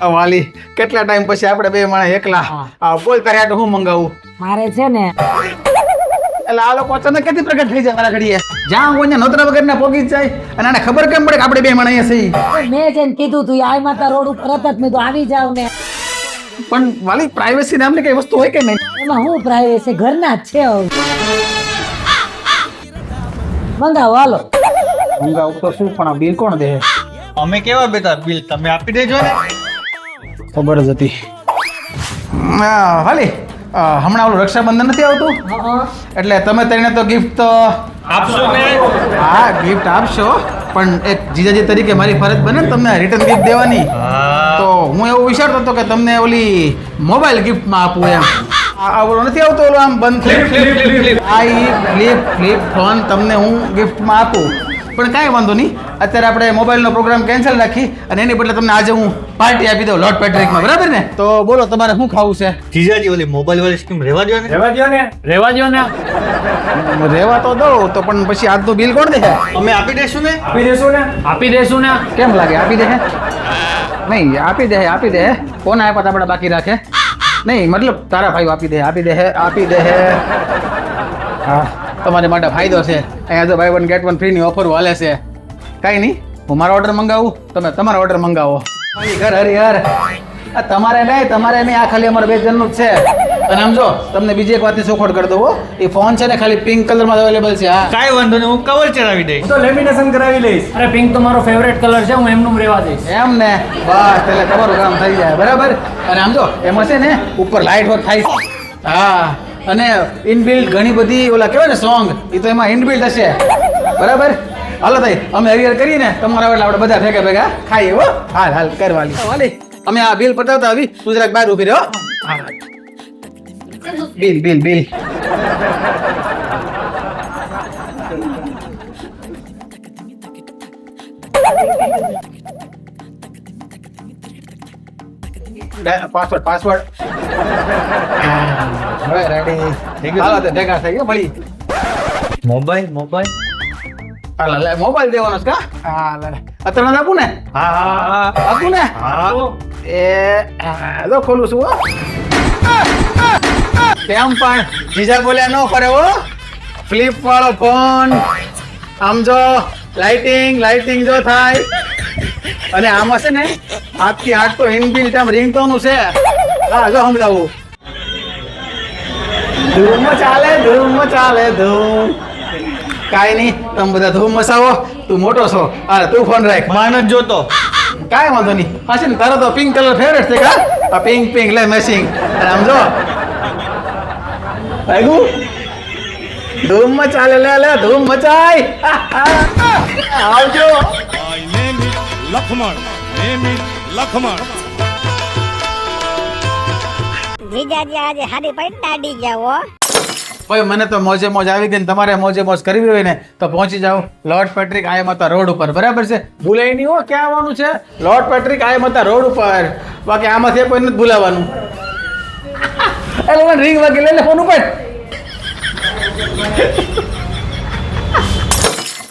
વાલી કેટલા ટાઈમ પછી આપણે બે માણસ એકલા? આ બોલ તારે આટલું હું મંગાવું? મારે છે ને એટલે આ લોકો અચાનક કેથી પ્રગટ થઈ જાય મારા ઘડીએ? જ્યાં હું અહીંયા નોતરા વગરના પોગી જ જાય અને આને ખબર કેમ પડે કે આપણે બે માણસ અહીંયા છીએ? મેં છે ને કીધું તું આ માતા રોડ ઉપર હતા જ મેં તો આવી જાવ ને. પણ વાલી પ્રાઇવેસી નામની કઈ વસ્તુ હોય કે નહીં? એમાં હું પ્રાઇવેસી ઘરના જ છે હવે. મંગાવો હાલો. મંગાવું તો શું પણ આ બિલ કોણ દે? અમે કેવા બેટા બિલ? તમે આપી દેજો ને. ખબર જ હતી. વાલી હમણાં ઓલું રક્ષાબંધન નથી આવતું? એટલે તમે તેને તો ગિફ્ટ આપશો ને? હા ગિફ્ટ આપશો. પણ એક જીજાજી તરીકે મારી ફરજ બને ને તમને રિટર્ન ગિફ્ટ દેવાની. તો હું એવું વિચારતો હતો કે તમને ઓલી મોબાઈલ ગિફ્ટમાં આપું એમ. આ ઓલો નથી આવતો ઓલો આમ બંધ થઈ આ ઈ ફ્લિપ ફ્લિપ ફોન તમને હું ગિફ્ટમાં આપું. પણ કાંઈ વાંધો નહીં. અત્યારે આપણે મોબાઈલનો પ્રોગ્રામ કેન્સલ રાખી અને એની બદલે તમને આજે હું પાર્ટી આપી દઉં લોટ પેટ્રિકમાં બરાબર ને? તો બોલો તમારે શું ખાવું છે? જીજાજી ઓલી મોબાઈલ વાળી સ્કીમ રહેવા દો ને? રેવા દ્યો ને. રેવા દ્યો ને. રહેવા તો દઉં તો પણ પછી આજનું બિલ કોણ દેશે? અમે આપી દેશું ને? આપી દેશું ને. આપી દેશું ને. કેમ લાગે? આપી દે નહીં આપી દે આપી દે કોને આપ્યા તા આપણે બાકી રાખે? નહીં મતલબ તારા ભાઈ આપી દે આપી દે આપી દે હા તમારી માટે ફાયદો છે. અહીંયા તો બાય વન ગેટ વન ફ્રીની ઓફર વાલે છે. કાંઈ નહીં હું મારો ઓર્ડર મંગાવું તમે તમારો ઓર્ડર મંગાવો. હરિહર હરિહર આ તમારે નહીં તમારે નહીં આ ખાલી અમારે બે જણનું જ છે. અને આમ જો તમને બીજી એક વાતની ચોખવટ કરી દઉં હો. એ ફોન છે ને ખાલી પિંક કલરમાં અવેલેબલ છે હા. કાંઈ વાંધો નહીં હું કવર ચડાવી દઈશ. તો લેમિનેશન કરાવી લઈશ. અરે પિંક તો મારો ફેવરેટ કલર છે હું એમનું રહેવા દઈશ. એમ ને? બસ એટલે તમારું કામ થઈ જાય બરાબર? અને આમ જો એમાં છે ને ઉપર લાઇટ વર્ક થાય હા અને ઇનબિલ્ટ ઘણી બધી ઓલા કહેવાય ને સોંગ એ તો એમાં ઇનબિલ્ટ હશે. બરાબર? હાલો ભાઈ અમે હરિયર કરીને તમારા એટલે આપણે બધા ભેગા ભેગા ખાઈએ હો. હાલ હાલ કરવાની વાલી. અમે આ બિલ પતાવતા આવી ગુજરાત બહાર ઊભી રહ્યો bill bill bill. Password password હવે રેડી થઈ ગયું હાલો તો ભેગા થઈ ગયો મળી મોબાઈલ મોબાઈલ. હાલ લે મોબાઈલ દેવાનો છે કા હા લે અત્યારે આપું ને? હા હા. આપું ને? હા. એ જો ખોલું છું હો. તેમ પણ? જીજા બોલ્યા ન કરે હો. ફ્લિપ વાળો ફોન આમ જો લાઇટિંગ લાઇટિંગ જો થાય. અને આમાં છે ને આજથી આઠ તો ઇનબિલ્ટ આમ રિંગટોનું છે. હા જો સમજાવું. ધૂમ ચાલે ધૂમ ચાલે ધૂમ. કાંઈ નહીં તમે બધા ધૂમ મસાવો તું મોટો છો. અરે તું ફોન રાખ. માન જોતો. કાંઈ વાંધો નહીં. હા છે ને તારો તો પિંક કલર ફેવરેટ છે કા? આ પિંક પિંક લે મેસિંગ આમ જો. લાગ્યું ધૂમ મચાલે લે લે ધૂમ મચાય. આવજો Lakhman name is Lakshman. Name is Lakshman. જીજાજી આજે હારી પંટાડી જાઓ ભાઈ, મને તો મોજે મોજ આવી ગઈ ને તમારે મોજે મોજ કરવી હોય ને તો પહોંચી જાઓ. લોર્ડ પેટ્રિક આય માતા રોડ ઉપર. બરાબર છે? ભૂલાય નહીં હો, ક્યાં આવવાનું છે? લોર્ડ પેટ્રિક આય માતા રોડ ઉપર. બાકી આમાંથી કોઈ નથી ભૂલાવાનું. એટલે રિંગ વાગી લે ફોન ઉપર.